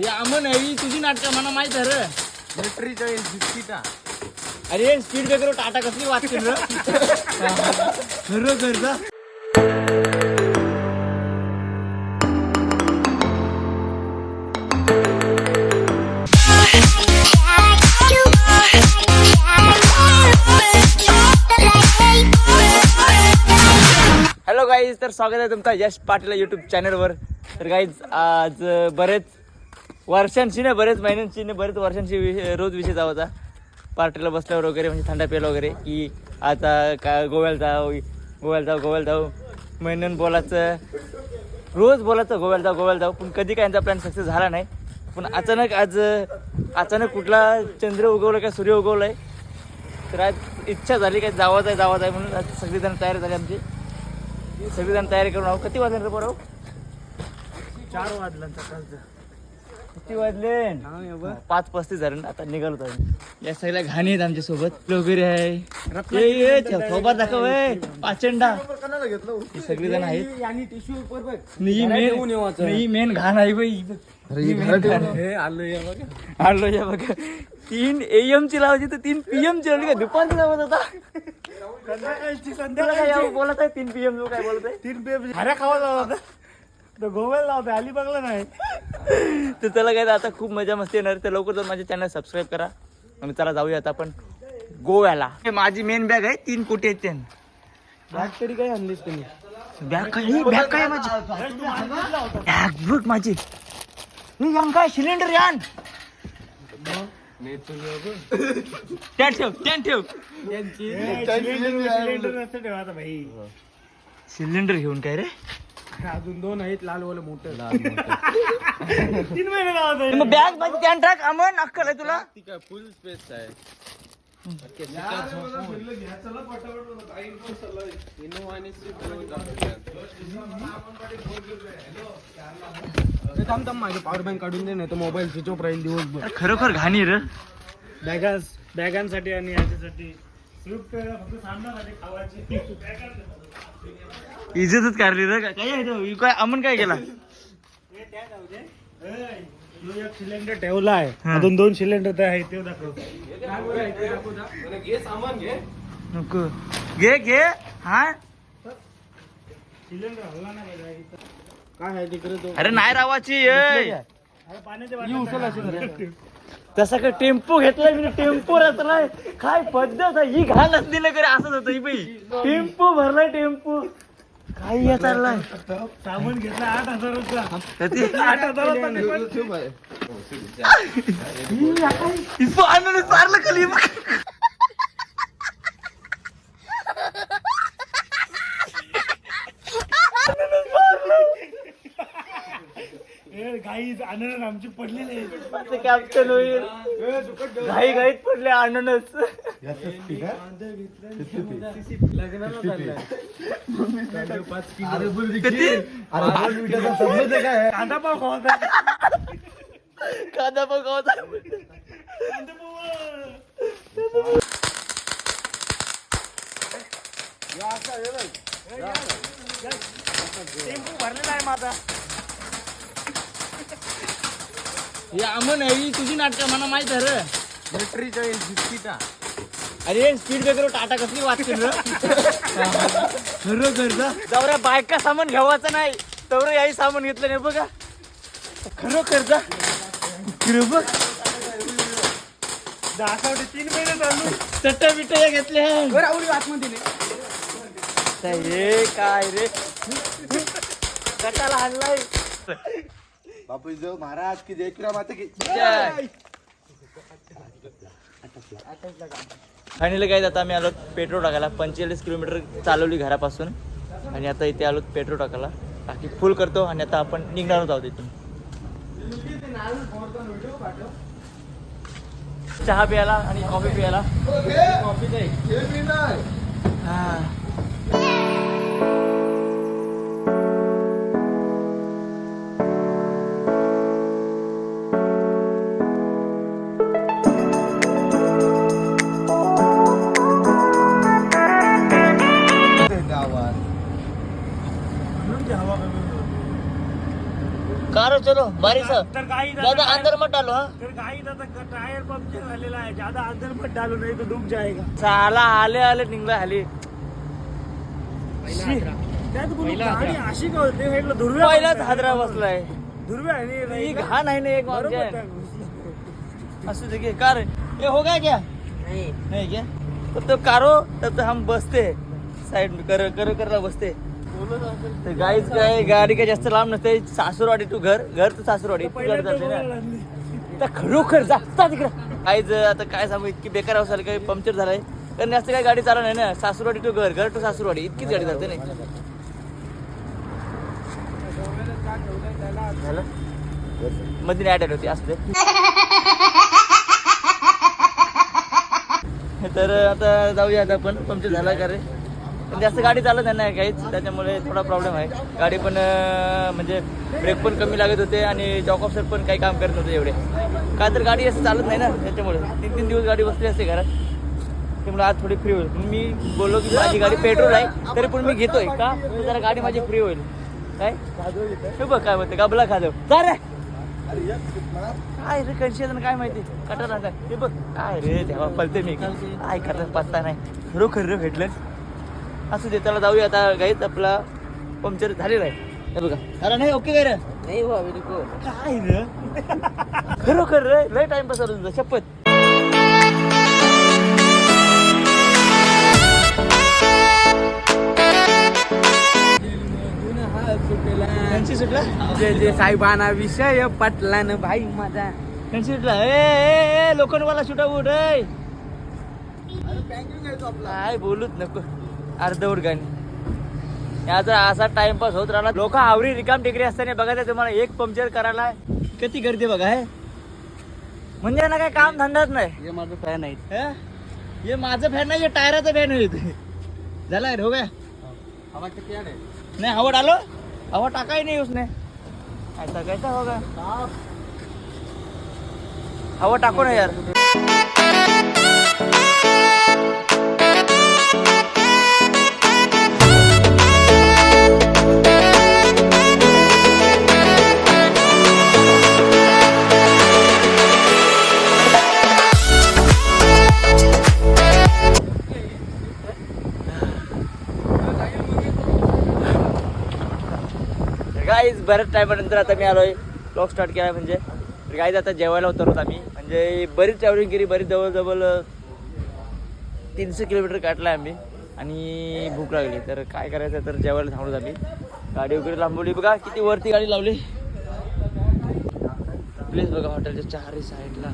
ही अमन आहे ही तुझी नाटकं मला माहीत आहे रे. बेटरीचाळीस बिस्किटा अरे स्पीड ब्रेकर टाटा कसली वाचतील रे? खरं खरं हॅलो गाईज तर स्वागत आहे तुमचं यश पाटील युट्यूब चॅनलवर तर गाईज आज बरेच वर्षांशी नाही बरेच महिन्यांशी नाही बरेच वर्षांशी विषय रोज विषय जाऊ होता पार्टीला बसल्यावर वगैरे म्हणजे थंडा प्यायला वगैरे की आता काय गोव्याला जाऊ गोव्याला जाऊ गोव्याला जाऊ महिन्यान बोलायचं. रोज बोलायचं गोव्याला जाऊ गोव्याला जाऊ पण कधी काय यांचा प्लॅन सक्सेस झाला नाही. पण अचानक आज अचानक कुठला चंद्र उगवला काय सूर्य उगवलाय तर आज इच्छा झाली काय जावाच आहे जावाच आहे म्हणून आज सगळीजण तयार झाले आमची. सगळेजण तयारी करून आहो. किती वाजले रे बरोबर हो? चार वाजला किती वाजले? पाच पस्तीस झाले आता निघालो तर. या सगळ्या घाणी आहेत आमच्यासोबत. वगैरे आहे. ये, ये, चल, सोबत दाखव पाचंडा. ही सगळी जण आहेत. मी मेन घाण आहे बाई. ही. हे आणलो या बघा. तीन एम ची लावायची तर तीन पीएम ची लावली का? दुपारची लावत होता. यावं? बोलत आहे तीन पीएम जो काय बोलत आहे? तीन पे हऱ्या खावा लावला तर गोव्याला लावता अलिबागला नाही तर चला काय आता खूप मजा मस्ती येणार तर लवकर जाऊन माझ्या चॅनल सबस्क्राईब करा आणि चला जाऊया आता आपण गोव्याला हे माझी मेन बॅग आहे तीन कोटी आहेत त्यान बॅग तरी काय आणलीस तुम्ही बॅग काय बॅग काय माझी बॅग बघ माझी हे यान काय सिलेंडर यान त्या ठेव त्या ठेव सिलेंडर घेऊन काय रे अजून दोन आहेत लाल वाले मोठे. तीन महिने लावत मग बॅग माझी त्यान टाक अमन अक्कल आहे तुला. फुल स्पेस आहे. थांब थांब माझे पॉवर बँक काढून दे नाही तर मोबाईल स्विच ऑफ राहील दिवसभर. खरोखर घाणी रे. बॅगास बॅगांसाठी आणि याच्यासाठी. इज्जतच काढली रे. काय आहे तो? हि काय अमन काय केला? एक सिलेंडर ठेवला आहे. अजून दोन सिलेंडर तर आहे ते दाखव. नको. घे घे. हा? सिलेंडर हल्ला नाही काय आहे तिकडे अरे नाही रावाची बाटल्या तसा काय टेम्पो घेतलाय मी टेम्पो रचलाय काय पद्धत आहे? ही घाल ना करे असंच होतं ही बाई. टेम्पो भरलाय टेम्पो. काय या चाललाय? साबण घेतला आठ हजाराचा? आठ हजाराचा ही? इथं आणून चारलं खाली. आनंद आमची पडलेली आहे? कॅप्टन होईल घाई घाईत पडले आणूनच किती? कांदा पाव खावा टेम्पो भरलेला आहे माझा. ही अमन आहे ही तुझी नाटकं मला माहीत आहे रे. बेटरीचाळीस बिस्किटा अरे स्पीड ब्रेकर टाटा कसली वाचतील रे? खरं खरं जवळ बायका सामान घ्यावाचं नाही. तेवढं याही सामान घेतलं नाही बघा. खरं खर्च खरं बघ. दहा तीन महिने चालू. चट्ट बिट्ट हे घेतले. हे काय रे कटाला आणलाय. बापू जो महाराज की जय किरा माता की फायनली काय आता आम्ही आलो पेट्रोल टाकायला. पंचेचाळीस किलोमीटर चालवली घरापासून. आणि आता इथे आलो पेट्रोल टाकायला. टाकी फुल करतो आणि आता आपण निघणार आहोत इथून. चहा प्यायला आणि कॉफी प्यायला. हा. म्हणून का चलो बारिश तर काही ज्यादा अंदर मत डालो हाँ. तर टायर पंक्चर झालेला आहे. ज्यादा अंदर मत डालो नाही तो डूब जाएगा साला आले आले निघला आले. त्यात गाडी अशी का होते? हे इकडं दुर्व्या पहिलाच पंक्चर हादरा. बसलाय. आहे ही का? घाण आहे ना एक असू दे कार ये हो गया क्या? नहीं. क्या? तो कारो तब तो हम बसते. साइड में कर करो करला बसते. तर गाईच काय गाडी काय जास्त लांब नसते. सासूरवाडी टू घर. घर टू सासूरवाडी. जाते ना. तर खरोखर जाता तिकडं. काहीच आता काय सांगू इतकी बेकार अवस्था झाली काही पंक्चर झालाय. कारण जास्त काही गाडी चालत नाही ना. सासूरवाडी टू घर घर टू सासूरवाडी. इतकीच गाडी चालते नाही मध्ये ऍड होती असते तर आता जाऊया आता आपण. पंक्चर झाला का रे? पण जास्त गाडी चालत नाही काहीच त्याच्यामुळे थोडा प्रॉब्लेम आहे. गाडी पण म्हणजे ब्रेक पण कमी लागत होते आणि जॉक ऑफसर पण काही काम करत होते एवढे. काय तर गाडी असं चालत नाही ना त्याच्यामुळे. तीन तीन दिवस गाडी बसली असते घरात. त्यामुळे आज थोडी फ्री होईल. पण मी बोललो की माझी गाडी पेट्रोल आहे तरी पण मी घेतोय. का? जरा गाडी माझी फ्री होईल. काय? हे बघ काय म्हणते गबला खाजव जा रे! काय रे कन्शियस काय माहिती? कटर आता हे बघ. काय रे तेव्हा पलते मी. काय करतात पत्ता नाही. खरोखर रे भेटलं. असू दे त्याला जाऊया आता. गाईत आपला पंक्चर झालेला आहे. हे बघा. अरे नाही? ओके काय रे नाही काय रे? खरोखर रे? लय टाइमपास चालू तुझा शपथ. त्यांची सुटला? जे जे साहेबांना विषय पटला ना भाई माझा. त्यांची सुटला? ए ए ए लोखंडवाला सुटा उठ काय बोलूच नको. अर्धवट गाणी याचा असा टाइमपास होत राहिला लोक आवरी रिकाम टेकरी असताना बघा तुम्हाला एक पंक्चर करायला किती गर्दी बघा हे. म्हणजे ना काय काम धंदाच नाही. हे माझं फॅन आहे हे? माझं फॅन नाही हे टायराचं फॅन आहे. झाला रे हो गया हवा किती आहे? नहीं हवा डालो. हवा टाका ही नहीं उसने. ऐसा कैसा होगा हवा टाको ना यार. बऱ्याच टायमानंतर आता मी आलोय. ब्लॉग स्टार्ट केला म्हणजे. काय आता जेवायला उतरत आम्ही. म्हणजे बरीच ट्रॅव्हलिंग केली. बरीच जवळजवळ तीनशे किलोमीटर काढला आम्ही. आणि भूक लागली. तर काय करायचं तर जेवायला थांबलो आम्ही. गाडी वगैरे लांबवली. बघा किती वरती गाडी लावली. प्लीज बघा हॉटेलच्या चारही साईडला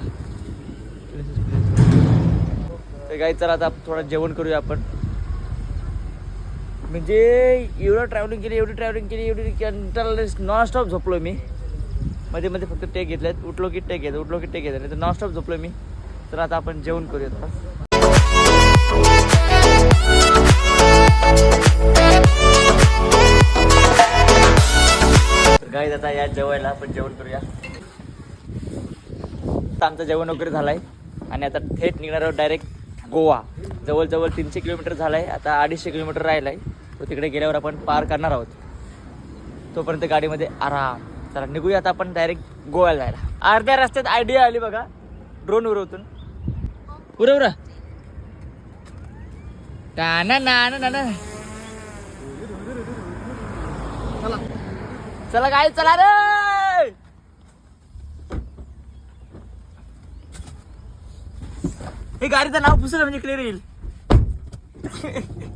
तर गाई चला आता थोडं जेवण करूया आपण. म्हणजे एवढं ट्रॅव्हलिंग केली एवढी ट्रॅव्हलिंग केली एवढी कंटाळले नॉनस्टॉप झोपलो मी. मध्ये मध्ये फक्त टेक घेतलेत उठलो की टेक घेतो उठलो की टेक घेतलं तर नॉनस्टॉप झोपलो मी. तर आता आपण जेवण करूया आता. गाईज आता या जेवायला आपण जेवण करूया. आता आमचं जेवण वगैरे झालंय. आणि आता थेट निघणार आहोत डायरेक्ट गोवा. जवळजवळ तीनशे किलोमीटर झालाय. आता अडीचशे किलोमीटर राहिलाय. तो तिकडे गेल्यावर आपण पार करणार आहोत. तोपर्यंत गाडीमध्ये आराम. चला निघूया आता आपण डायरेक्ट गोव्याला जायला. अर्ध्या रस्त्यात आयडिया आली बघा. ड्रोन उरवतून उरवरा ना ना ना ना चला. काय चला रे! हे गाडीचं नाव पुसलं म्हणजे क्लिअर येईल.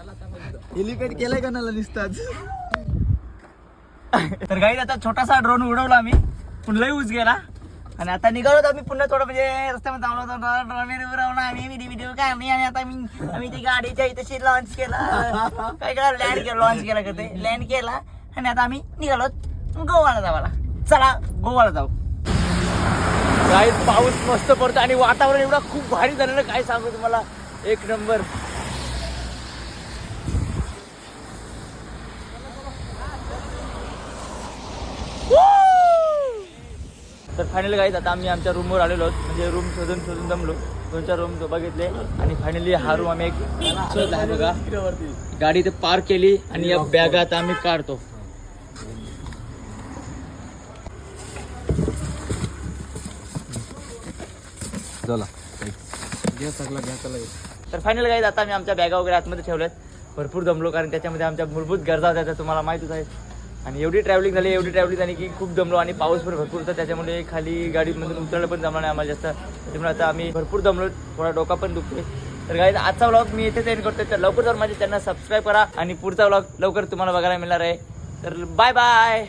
हेलिपॅड केलाय का नाला निसताच तर काही आता छोटासा ड्रोन उडवला आम्ही. पुन्हा यूज गेला. आणि आता निघालो आम्ही पुन्हा थोडं म्हणजे रस्त्यामध्ये थांबलो होतो ड्रोन उडवला आम्ही व्हिडिओ व्हिडिओ काढली आणि आता मी आम्ही ती गाडीच्या इथेशी लॉन्च केला. काय केला? लँड केला लॉन्च केला का ते? लँड केला. आणि आता आम्ही निघालो गोवाला जावाला चला गोवाला जाऊ. काही पाऊस मस्त पडतो आणि वातावरण एवढं खूप भारी झालेलं. काय सांगू तुम्हाला? एक नंबर तर फायनली गाईज आता आम्ही आमच्या रूमवर आलेलो आहोत. म्हणजे रूम शोधून शोधून जमलो दोन चार रूम बघितले. आणि फायनली हा रूम आम्ही एक शोधला आहे बघा. गाडी इथे पार्क केली आणि या बॅगा आता आम्ही काढतो. चला. तर फायनल गाईज आता आम्ही आमच्या बॅगा वगैरे आतमध्ये ठेवल्यात भरपूर दमलो कारण त्याच्यामध्ये आमच्या मूलभूत गरजा होत्या त्या तुम्हाला माहितीच आहे. आणि एवढी ट्रॅव्हलिंग झाली एवढी ट्रॅव्हलिंग झाली की खूप दमलो आणि पाऊस पण भरपूर होता. त्याच्यामुळे खाली गाडीमधून उतरायला पण जमलं नाही आम्हाला जास्त. त्याच्यामुळे आता आम्ही भरपूर दमलो थोडा डोका पण दुखतोय. तर गाईज आजचा व्लॉग मी इथेच एंड करतोय. तर लवकर जाऊन माझ्या त्यांना सबस्क्राईब करा आणि पुढचा व्लॉग लवकर तुम्हाला बघायला मिळणार आहे. तर बाय बाय